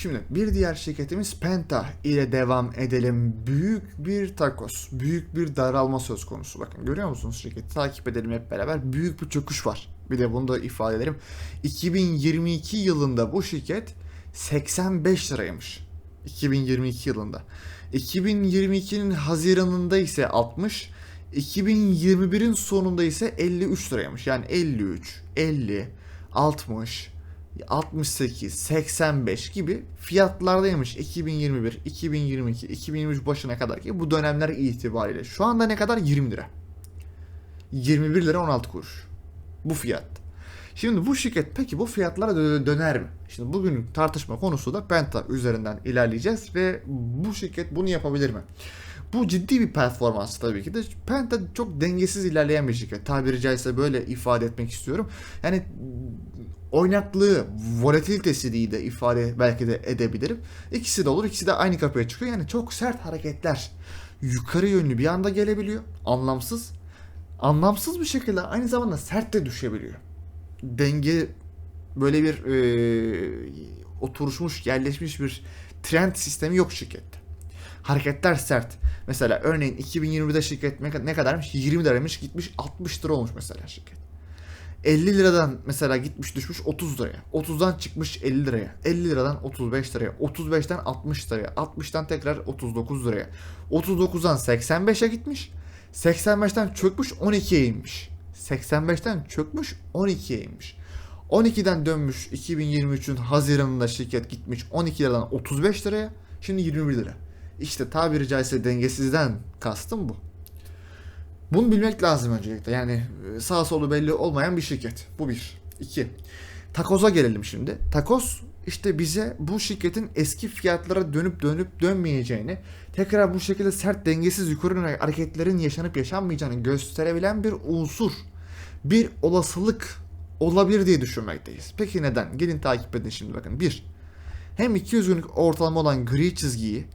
Şimdi bir diğer şirketimiz Penta ile devam edelim. Büyük bir takos, büyük bir daralma söz konusu. Bakın görüyor musunuz şirketi? Takip edelim hep beraber. Büyük bir çöküş var. Bir de bunu da ifade edelim. 2022 yılında bu şirket 85 liraymış. 2022 yılında. 2022'nin Haziran'ında ise 60, 2021'in sonunda ise 53 liraymış. Yani 53, 50, 60, 68, 85 gibi fiyatlardaymış 2021, 2022, 2023 başına kadar ki bu dönemler itibariyle. Şu anda ne kadar? 20 lira. 21 lira 16 kuruş. Bu fiyat. Şimdi bu şirket peki bu fiyatlara dö- döner mi? Şimdi bugün tartışma konusu da Penta üzerinden ilerleyeceğiz ve bu şirket bunu yapabilir mi? Bu ciddi bir performans tabii ki de. Penta çok dengesiz ilerleyen bir şirket. Tabiri caizse böyle ifade etmek istiyorum. Yani oynaklığı, volatilitesi diye de ifade belki de edebilirim. İkisi de olur, ikisi de aynı kapıya çıkıyor. Yani çok sert hareketler yukarı yönlü bir anda gelebiliyor. Anlamsız. Anlamsız bir şekilde aynı zamanda sert de düşebiliyor. Denge böyle bir e, oturuşmuş, yerleşmiş bir trend sistemi yok şirkette. Hareketler sert. Mesela örneğin 2020'de şirket ne kadarmış? 20 liraymış gitmiş 60 lira olmuş mesela şirket. 50 liradan mesela gitmiş düşmüş 30 liraya. 30'dan çıkmış 50 liraya. 50 liradan 35 liraya. 35'ten 60 liraya. 60'tan tekrar 39 liraya. 39'dan 85'e gitmiş. 85'ten çökmüş 12'ye inmiş. 85'ten çökmüş 12'ye inmiş. 12'den dönmüş 2023'ün Haziran'ında şirket gitmiş 12 liradan 35 liraya. Şimdi 21 lira. İşte tabiri caizse dengesizden kastım bu. Bunu bilmek lazım öncelikle. Yani e, sağ solu belli olmayan bir şirket. Bu bir. İki. Takoz'a gelelim şimdi. Takoz işte bize bu şirketin eski fiyatlara dönüp dönüp dönmeyeceğini, tekrar bu şekilde sert dengesiz yukarı hareketlerin yaşanıp yaşanmayacağını gösterebilen bir unsur. Bir olasılık olabilir diye düşünmekteyiz. Peki neden? Gelin takip edin şimdi bakın. Bir, hem 200 günlük ortalama olan gri çizgiyi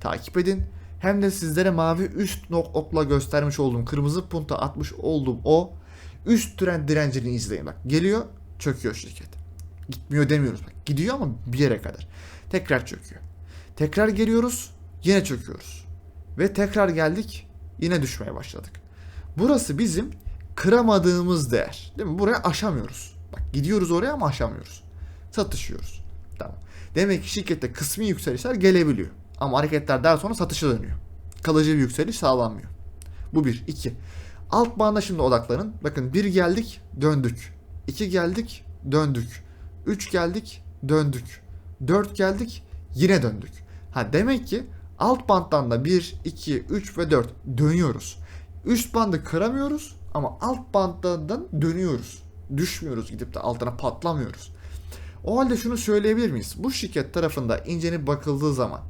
takip edin hem de sizlere mavi üst nok göstermiş olduğum kırmızı punta atmış olduğum o üst trend direncini izleyin bak. Geliyor çöküyor şirket. Gitmiyor demiyoruz bak. Gidiyor ama bir yere kadar. Tekrar çöküyor. Tekrar geliyoruz yine çöküyoruz. Ve tekrar geldik yine düşmeye başladık. Burası bizim kıramadığımız değer. Değil mi? Buraya aşamıyoruz. Bak gidiyoruz oraya ama aşamıyoruz. Satışıyoruz. Tamam. Demek ki şirkette kısmi yükselişler gelebiliyor. Ama hareketler daha sonra satışa dönüyor. Kalıcı bir yükseliş sağlanmıyor. Bu bir. iki. Alt banda şimdi odaklanın. Bakın bir geldik döndük. İki geldik döndük. Üç geldik döndük. 4 geldik yine döndük. Ha demek ki alt banttan da 1, 2, 3 ve 4 dönüyoruz. Üst bandı kıramıyoruz ama alt banttan dönüyoruz. Düşmüyoruz gidip de altına patlamıyoruz. O halde şunu söyleyebilir miyiz? Bu şirket tarafında incelenip bakıldığı zaman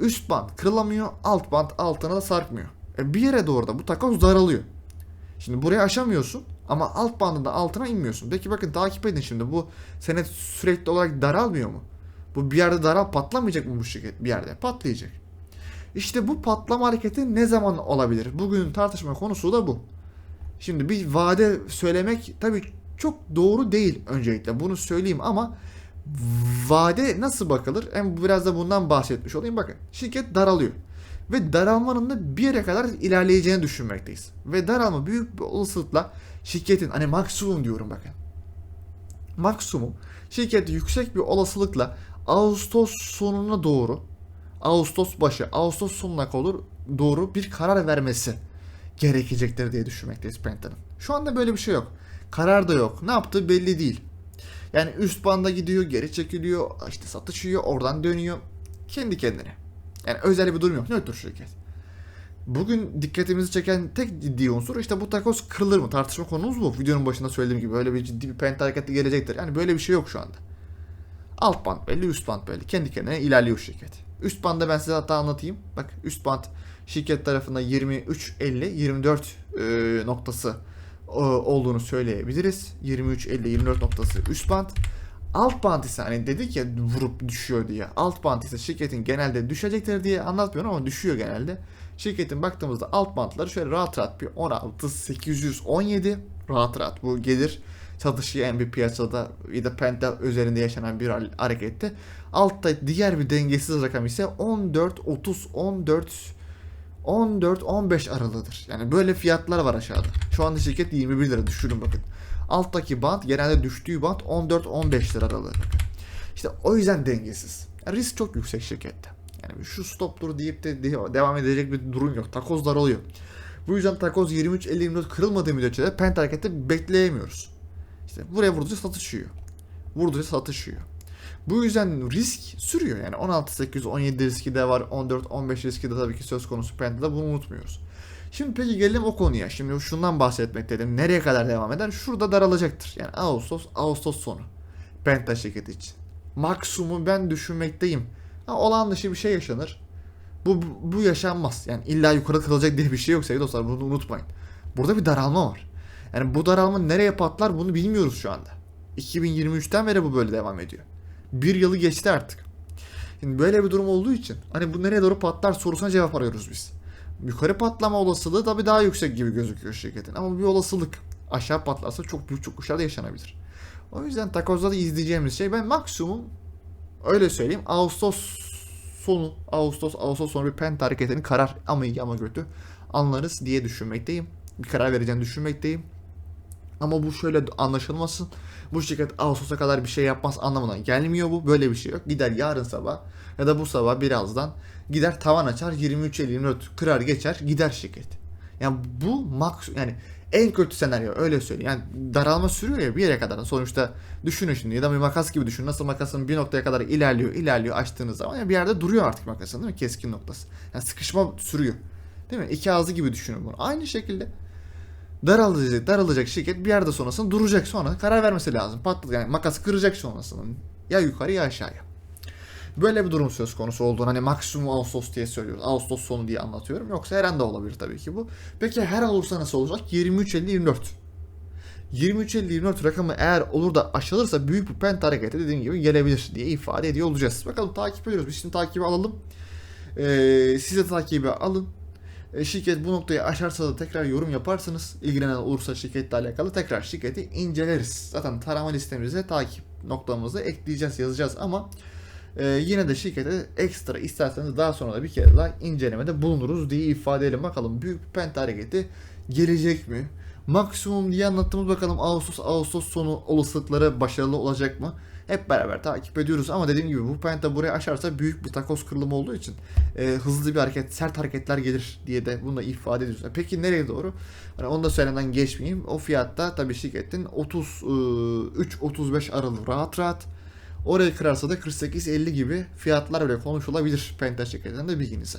üst band kırılamıyor, alt band altına da sarkmıyor. E bir yere doğru da bu takoz daralıyor. Şimdi burayı aşamıyorsun ama alt bandında altına inmiyorsun. Peki bakın takip edin şimdi bu senet sürekli olarak daralmıyor mu? Bu bir yerde daral patlamayacak mı bu şirket bir yerde? Patlayacak. İşte bu patlama hareketi ne zaman olabilir? Bugünün tartışma konusu da bu. Şimdi bir vade söylemek tabii çok doğru değil öncelikle bunu söyleyeyim ama vade nasıl bakılır? Hem biraz da bundan bahsetmiş olayım. Bakın şirket daralıyor. Ve daralmanın da bir yere kadar ilerleyeceğini düşünmekteyiz. Ve daralma büyük bir olasılıkla şirketin hani maksimum diyorum bakın. Maksimum şirket yüksek bir olasılıkla Ağustos sonuna doğru Ağustos başı, Ağustos sonuna kadar doğru bir karar vermesi gerekecektir diye düşünmekteyiz Penta'nın. Şu anda böyle bir şey yok. Karar da yok. Ne yaptığı belli değil. Yani üst banda gidiyor, geri çekiliyor, işte satış yiyor, oradan dönüyor. Kendi kendine. Yani özel bir durum yok. Nötr şirket. Bugün dikkatimizi çeken tek ciddi unsur işte bu takoz kırılır mı? Tartışma konumuz bu. Videonun başında söylediğim gibi böyle bir ciddi bir penta hareketi gelecektir. Yani böyle bir şey yok şu anda. Alt band belli, üst band belli. Kendi kendine ilerliyor şirket. Üst bandı ben size hatta anlatayım. Bak üst band şirket tarafında 23 50 24 e, noktası e, olduğunu söyleyebiliriz. 23 50 24 noktası üst band. Alt band ise hani dedik ya vurup düşüyor diye. Alt band ise şirketin genelde düşecektir diye anlatmıyorum ama düşüyor genelde. Şirketin baktığımızda alt bantları şöyle rahat rahat bir 16 817 rahat rahat bu gelir satışı en bir piyasada ya da penta üzerinde yaşanan bir harekette. Altta diğer bir dengesiz rakam ise 14 30 14 14-15 aralığıdır. Yani böyle fiyatlar var aşağıda. Şu anda şirket 21 lira düşürün bakın. Alttaki band genelde düştüğü band 14-15 lira aralığı. İşte o yüzden dengesiz. Yani risk çok yüksek şirkette. Yani şu stop dur deyip de devam edecek bir durum yok. Takoz daralıyor. Bu yüzden takoz 23-50-24 kırılmadığı müddetçe de pent harekette bekleyemiyoruz. İşte buraya vurdukça satışıyor. Vurdukça satışıyor. Bu yüzden risk sürüyor yani 16 8 17 riski de var 14 15 riski de tabii ki söz konusu Penta'da bunu unutmuyoruz. Şimdi peki gelelim o konuya. Şimdi şundan bahsetmek dedim. Nereye kadar devam eder? Şurada daralacaktır. Yani Ağustos, Ağustos sonu. Penta şirketi için. Maksimum ben düşünmekteyim. Ha, olan dışı bir şey yaşanır. Bu, bu yaşanmaz. Yani illa yukarı kırılacak diye bir şey yok sevgili dostlar. Bunu unutmayın. Burada bir daralma var. Yani bu daralma nereye patlar bunu bilmiyoruz şu anda. 2023'ten beri bu böyle devam ediyor. Bir yılı geçti artık. Şimdi böyle bir durum olduğu için hani bu nereye doğru patlar sorusuna cevap arıyoruz biz. Yukarı patlama olasılığı tabii daha yüksek gibi gözüküyor şirketin ama bir olasılık aşağı patlarsa çok büyük çokuşlar da yaşanabilir. O yüzden takozda da izleyeceğimiz şey ben maksimum öyle söyleyeyim Ağustos sonu Ağustos Ağustos sonu bir pent hareketini karar ama iyi ama kötü anlarız diye düşünmekteyim. Bir karar vereceğini düşünmekteyim. Ama bu şöyle anlaşılmasın. Bu şirket Ağustos'a kadar bir şey yapmaz anlamına gelmiyor bu. Böyle bir şey yok. Gider yarın sabah ya da bu sabah birazdan gider tavan açar 23 24 kırar geçer gider şirket. Yani bu max yani en kötü senaryo öyle söyleyeyim. Yani daralma sürüyor ya bir yere kadar. Sonuçta düşünün şimdi ya da bir makas gibi düşün. Nasıl makasın bir noktaya kadar ilerliyor, ilerliyor açtığınız zaman yani bir yerde duruyor artık makasın değil mi? Keskin noktası. Yani sıkışma sürüyor. Değil mi? İki ağzı gibi düşünün bunu. Aynı şekilde daralacak, daralacak şirket bir yerde sonrasında duracak sonra karar vermesi lazım. Patladı yani makas kıracak sonrasında. Ya yukarı ya aşağıya. Böyle bir durum söz konusu olduğunu hani maksimum Ağustos diye söylüyoruz. Ağustos sonu diye anlatıyorum. Yoksa her anda olabilir tabii ki bu. Peki her olursa nasıl olacak? 23.50-24. 23.50-24 rakamı eğer olur da aşılırsa büyük bir pent hareketi dediğim gibi gelebilir diye ifade ediyor olacağız. Bakalım takip ediyoruz. Biz şimdi takibi alalım. Ee, siz de takibi alın. E, şirket bu noktayı aşarsa da tekrar yorum yaparsınız. İlgilenen olursa şirketle alakalı tekrar şirketi inceleriz. Zaten tarama listemize takip noktamızı ekleyeceğiz, yazacağız ama e, yine de şirkete ekstra isterseniz daha sonra da bir kere daha incelemede bulunuruz diye ifade edelim. Bakalım büyük bir pent hareketi gelecek mi? Maksimum diye anlattığımız bakalım Ağustos Ağustos sonu olasılıkları başarılı olacak mı? Hep beraber takip ediyoruz ama dediğim gibi bu penta buraya aşarsa büyük bir takoz kırılımı olduğu için e, hızlı bir hareket, sert hareketler gelir diye de bunu da ifade ediyoruz. Peki nereye doğru? Hani onu da söylemeden geçmeyeyim. O fiyatta tabii şirketin 33-35 aralığı rahat rahat Orayı kırarsa da 48-50 gibi fiyatlar öyle konuşulabilir Penta şirketinden de bilginize.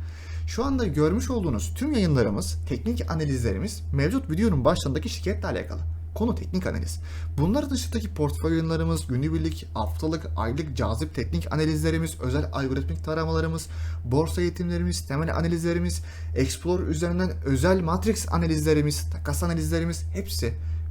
Şu anda görmüş olduğunuz tüm yayınlarımız, teknik analizlerimiz mevcut videonun başlarındaki şirketle alakalı. Konu teknik analiz. Bunlar dışındaki portföy yayınlarımız, günübirlik, haftalık, aylık cazip teknik analizlerimiz, özel algoritmik taramalarımız, borsa eğitimlerimiz, temel analizlerimiz, Explorer üzerinden özel matrix analizlerimiz, takas analizlerimiz hepsi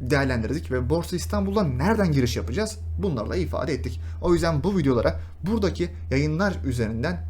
değerlendirdik ve Borsa İstanbul'da nereden giriş yapacağız bunlarla ifade ettik. O yüzden bu videolara buradaki yayınlar üzerinden